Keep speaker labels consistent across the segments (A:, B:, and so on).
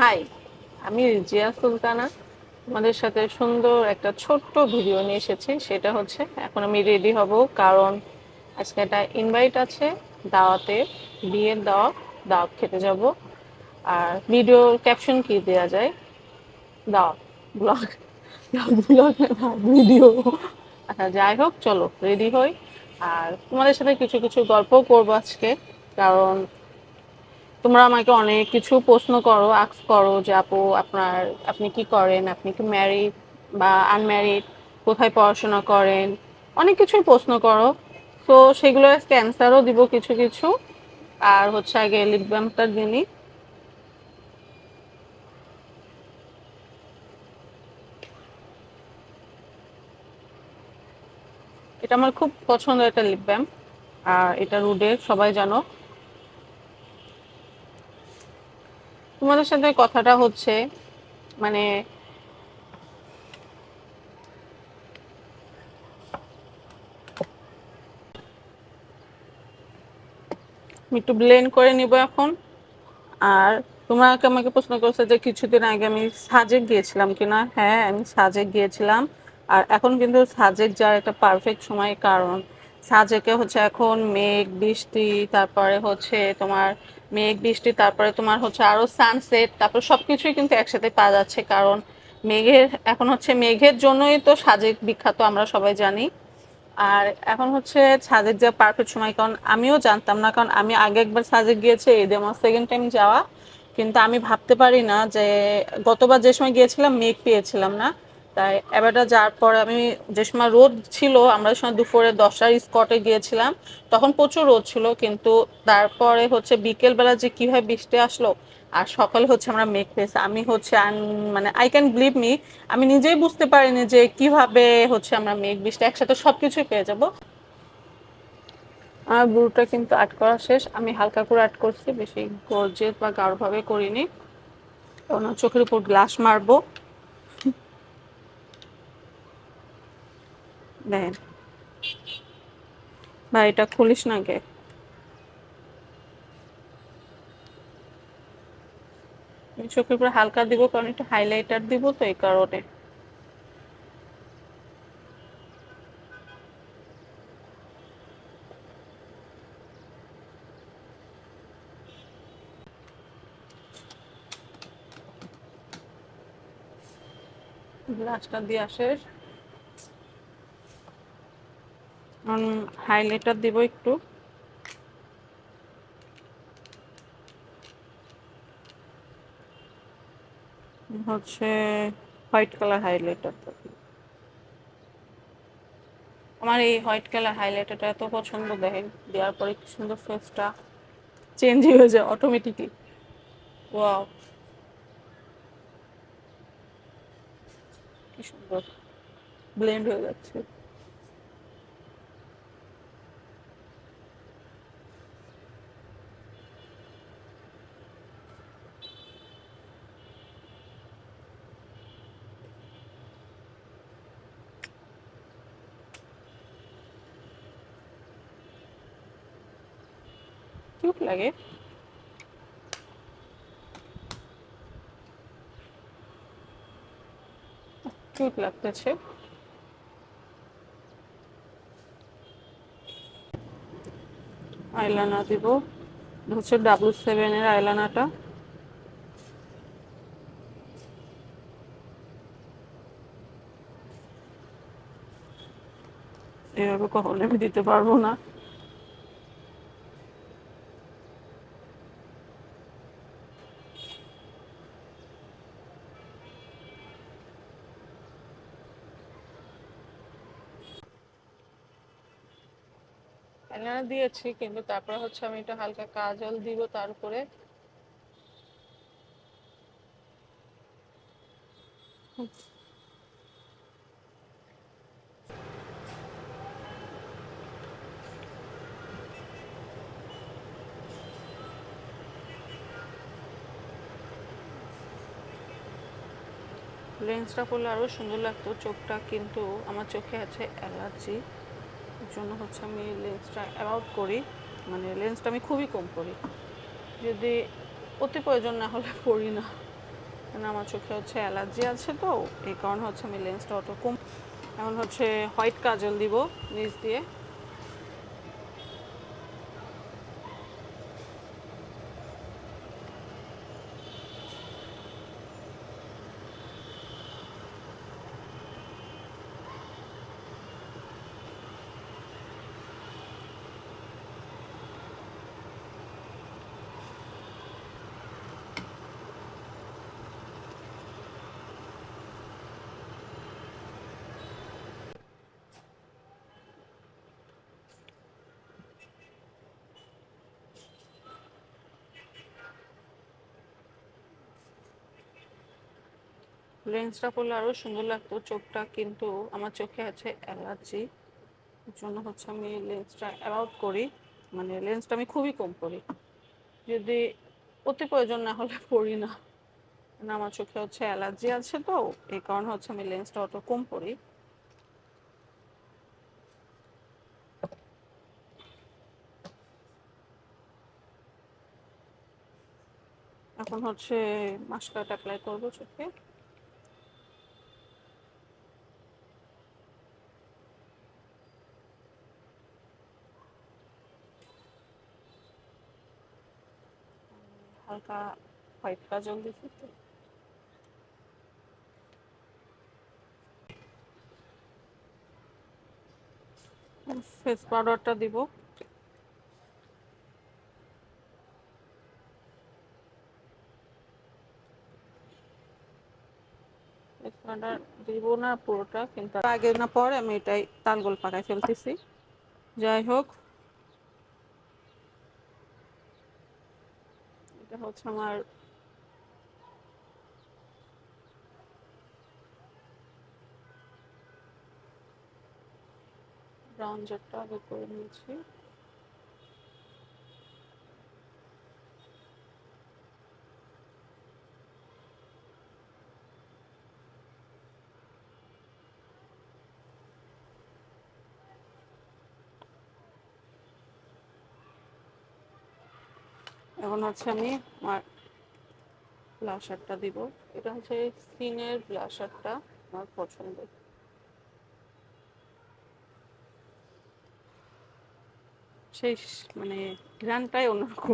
A: High, আমি জিয়া সুলতানা। তোমাদের সাথে সুন্দর একটা ছোট্ট ভিডিও নিয়ে এসেছি, সেটা হচ্ছে এখন আমি রেডি হব, কারণ আজকে একটা ইনভাইট আছে, দাওয়াতে, বিয়ের দাওয়াত দাওয়াত খেতে যাব। আর ভিডিও ক্যাপশন কি দেওয়া যায়? দাওয়াত ব্লগ ব্লগ ভিডিও আচ্ছা যাই হোক, চলো রেডি হই। আর তোমাদের সাথে কিছু কিছু গল্প করব আজকে, কারণ তোমরা আমাকে অনেক কিছু প্রশ্ন করো আক্স করো যে, আপু, আপনার, আপনি কি করেন? আপনি কি ম্যারিড বা আনম্যারিড কোথায় পড়াশোনা করেন? অনেক কিছুই প্রশ্ন করো। তো সেগুলোর আজকে অ্যান্সারও দিব কিছু কিছু। আর হচ্ছে আগে লিপ বামটা দিনই এটা আমার খুব পছন্দের একটা লিপ বাম আর এটা রুডের, সবাই জানো। তোমাদের সাথে কথাটা হচ্ছে মানে একটু ব্লেন্ড করে নিব এখন। আর তোমরা আমাকে প্রশ্ন করছ যে কিছুদিন আগে আমি সাজেক গিয়েছিলাম কিনা? হ্যাঁ আমি সাজেক গিয়েছিলাম। আর এখন কিন্তু সাজেক যাওয়ার একটা পারফেক্ট সময় কারণ। সাজেকে হচ্ছে এখন মেঘ, বৃষ্টি, তারপরে হচ্ছে তোমার মেঘ, বৃষ্টি, তারপরে তোমার হচ্ছে আরও সানসেট তারপর সবকিছুই কিন্তু একসাথে পাওয়া যাচ্ছে, কারণ মেঘের, এখন হচ্ছে মেঘের জন্যই তো সাজেক বিখ্যাত আমরা সবাই জানি। আর এখন হচ্ছে সাজেক যাওয়া পারফেক্ট সময়, কারণ আমিও জানতাম না, কারণ আমি আগে একবার সাজেক গিয়েছি ঈদে আমার সেকেন্ড টাইম যাওয়া। কিন্তু আমি ভাবতে পারি না যে গতবার যে সময় গিয়েছিলাম, মেঘ পেয়েছিলাম না। তাই এবারটা যাওয়ার পর আমি যে সময় রোদ ছিল, আমরা সময় দুপুরে দশটার স্কটে গিয়েছিলাম। তখন প্রচুর রোদ ছিল, কিন্তু তারপরে হচ্ছে বিকেলবেলা যে কীভাবে বৃষ্টি আসলো, আর সকালে হচ্ছে আমরা মেঘ পেয়েছি। আমি হচ্ছে মানে আই ক্যান বিলিভ মি আমি নিজেই বুঝতে পারিনি যে কীভাবে হচ্ছে আমরা মেঘ, বৃষ্টি একসাথে সবকিছুই পেয়ে যাব। আমার বুড়োটা কিন্তু আর্ট করা শেষ, আমি হালকা করে আর্ট করছি, বেশি গর্জেস বা গাঢ়ভাবে করিনি। ওনার চোখের উপর গ্লাস মারবো। দেখেন ভাই, এটা খুলিস না কে চোখের উপরে হালকা দিব, কারণ একটু হাইলাইটার দিব তো এই কারণে। ব্লাশটা দিয়ে শেষ হাইলাইটার দিব একটু। হচ্ছে হোয়াইট কালার হাইলাইটার আমার এই হোয়াইট কালার হাইলাইটারটা এত পছন্দ দেখেন দেওয়ার পরে কি সুন্দর ফেসটা চেঞ্জ হয়ে যায় অটোমেটিকলি ওয়াও কি সুন্দর। ব্লেন্ড হয়ে যাচ্ছে। কিউট লাগে। কিউট লাগতেছে। আইলানা দিব। হচ্ছে ডাব্লু সেভেনের আইলানাটা। এভাবে কখনো আমি দিতে পারব না। আইলাইনার দিয়েছি, কিন্তু তারপরে হচ্ছে আমি একটু হালকা কাজল দিব তার উপরে। লেন্সটা করলে আরও সুন্দর লাগতো, চোখটা কিন্তু আমার চোখে আছে অ্যালার্জি। জন্য হচ্ছে আমি লেন্সটা অ্যালাউড করি। মানে লেন্সটা আমি খুবই কম করি। যদি অতি প্রয়োজন না হলে পড়ি না। কারণ আমার চোখে হচ্ছে অ্যালার্জি আছে তো, এই কারণে হচ্ছে আমি লেন্সটা অত কম এখন হচ্ছে হোয়াইট কাজল দিব নিচ দিয়ে। লেন্সটা পরলে আরও সুন্দর লাগতো। চোখটা কিন্তু আমার চোখে আছে অ্যালার্জি জন্য হচ্ছে আমি লেন্সটা অ্যালাউড করি। মানে লেন্সটা আমি খুবই কম পরি যদি অতি প্রয়োজন না হলে পড়ি না। কারণ আমার চোখে হচ্ছে অ্যালার্জি আছে তো, এই কারণে হচ্ছে আমি লেন্সটা অত কম পরি এখন হচ্ছে মাস্কারাটা অ্যাপ্লাই করব চোখে। হালকা হোয়াইট কাজল দিচ্ছি তো ফেস পাউডারটা দিব। পাউডার না পুরোটা, কিন্তু আগে না পরে আমি এটাই তালগোল পাকায় ফেলতেছি। যাই হোক। হচ্ছে আমার ব্রাউনজারটা আগে করে নিয়েছি। এখন হচ্ছে আমি আমার ব্লাশারটা দিব। এটা হচ্ছে সিনের ব্লাশারটা আমার পছন্দ সেই মানে ঘ্রানটাই অন্যরকম।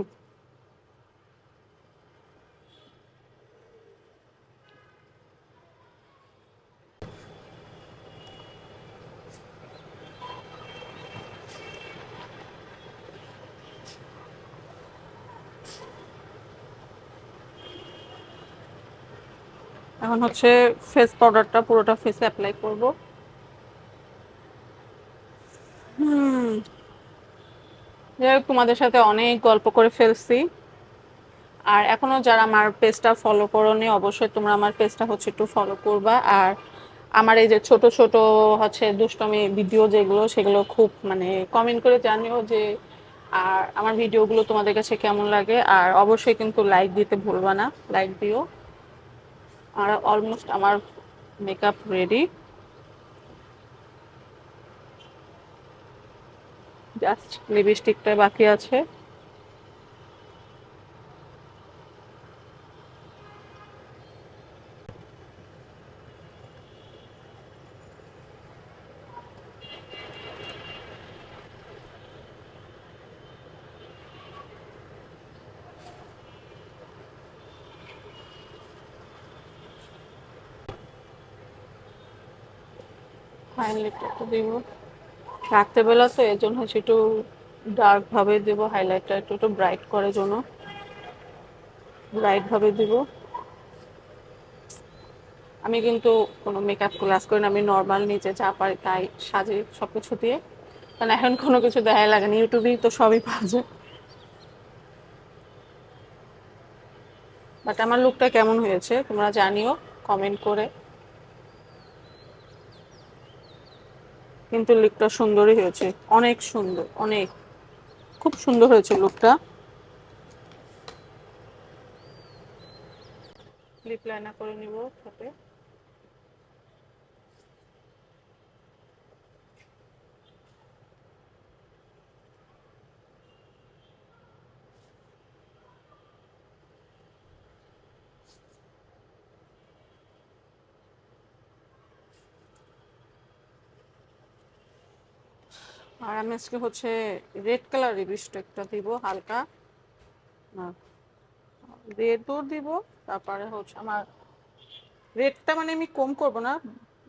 A: এখন হচ্ছে ফেস পাউডারটা পুরোটা ফেসে অ্যাপ্লাই করব। হুম। যাই হোক, তোমাদের সাথে অনেক গল্প করে ফেলছি। আর এখনও যারা আমার পেজটা ফলো করোনি, অবশ্যই তোমরা আমার পেজটা হচ্ছে একটু ফলো করবা। আর আমার এই যে ছোট ছোট হচ্ছে দুষ্টমি ভিডিও যেগুলো, সেগুলো খুব মানে কমেন্ট করে জানিও যে, আর আমার ভিডিওগুলো তোমাদের কাছে কেমন লাগে। আর অবশ্যই কিন্তু লাইক দিতে ভুলবা না লাইক দিও। আর অলমোস্ট আমার মেকআপ রেডি জাস্ট লিপস্টিকটা বাকি আছে। হাইলাইটটা একটু দিব। রাত্রেবেলা তো এর জন্য হচ্ছে একটু ডার্ক ভাবে দেবো হাইলাইটটা একটু একটু ব্রাইট করার জন্য। ব্রাইট ভাবে দিব। আমি কিন্তু কোনো মেকআপ ক্লাস করি না, আমি নর্মাল নিচে যা পারি তাই সাজি সব কিছু দিয়ে। কারণ এখন কোনো কিছু দেখাই লাগে না ইউটিউবেই তো সবই পাওয়া যায় বাট আমার লুকটা কেমন হয়েছে, তোমরা জানিও কমেন্ট করে। কিন্তু লুকটা সুন্দরই হয়েছে। অনেক সুন্দর, অনেক। খুব সুন্দর হয়েছে লুকটা লিপ লাইনার করে নিব ঠোঁটে আমি আজকে হচ্ছে রেড কালার লিপস্টিকটা দিব, হালকা। রেডও দিব, তারপরে হচ্ছে আমার রেডটা মানে আমি কম করব না।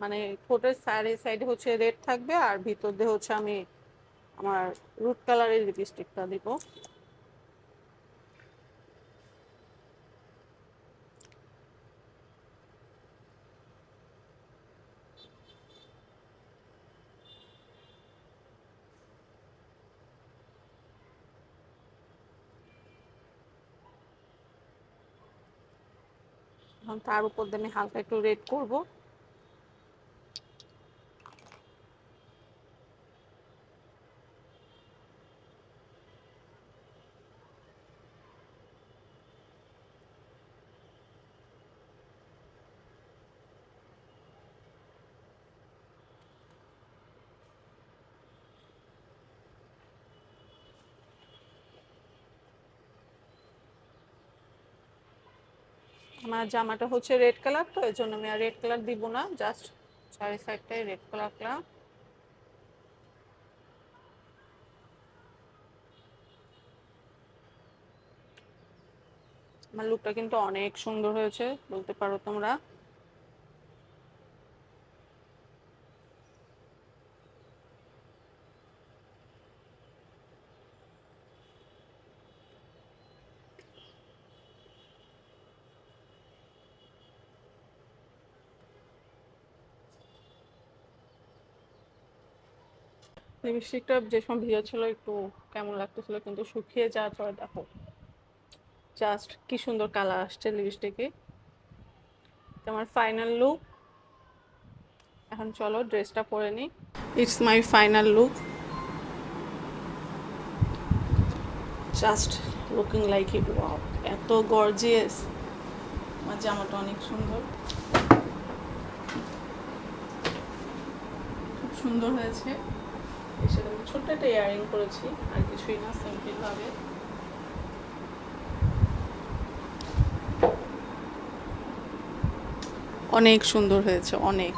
A: মানে ঠোঁটের সাইডে সাইডে হচ্ছে রেড থাকবে আর ভিতর দিয়ে হচ্ছে আমি আমার রুট কালারের লিপস্টিকটা দিব। এখন তার উপর দিয়ে আমি হালকা একটু রেড করব। আমার জামাটা হচ্ছে রেড কালার তো এই জন্য আমি আর রেড কালার দিব না জাস্ট চারি সাইডটাই রেড কালার কালার আমার লুকটা কিন্তু অনেক সুন্দর হয়েছে, বলতে পারো তোমরা। লিপস্টিকটা যে সময় ভিজা ছিল একটু কেমন লাগতেছিল, কিন্তু শুকিয়ে যাওয়ার পরে দেখো জাস্ট কি সুন্দর কালার আসছে লিপস্টিকে আমার ফাইনাল লুক এখন চলো ড্রেসটা পরে নিই। It's my final look just looking like it wow এত গর্জিয়াস আমার জামাটা অনেক সুন্দর। খুব সুন্দর হয়েছে। এর আমি ছোট্ট একটা ইয়ারিং করেছি আর কিছুই না সিম্পলভাবে অনেক সুন্দর হয়েছে অনেক।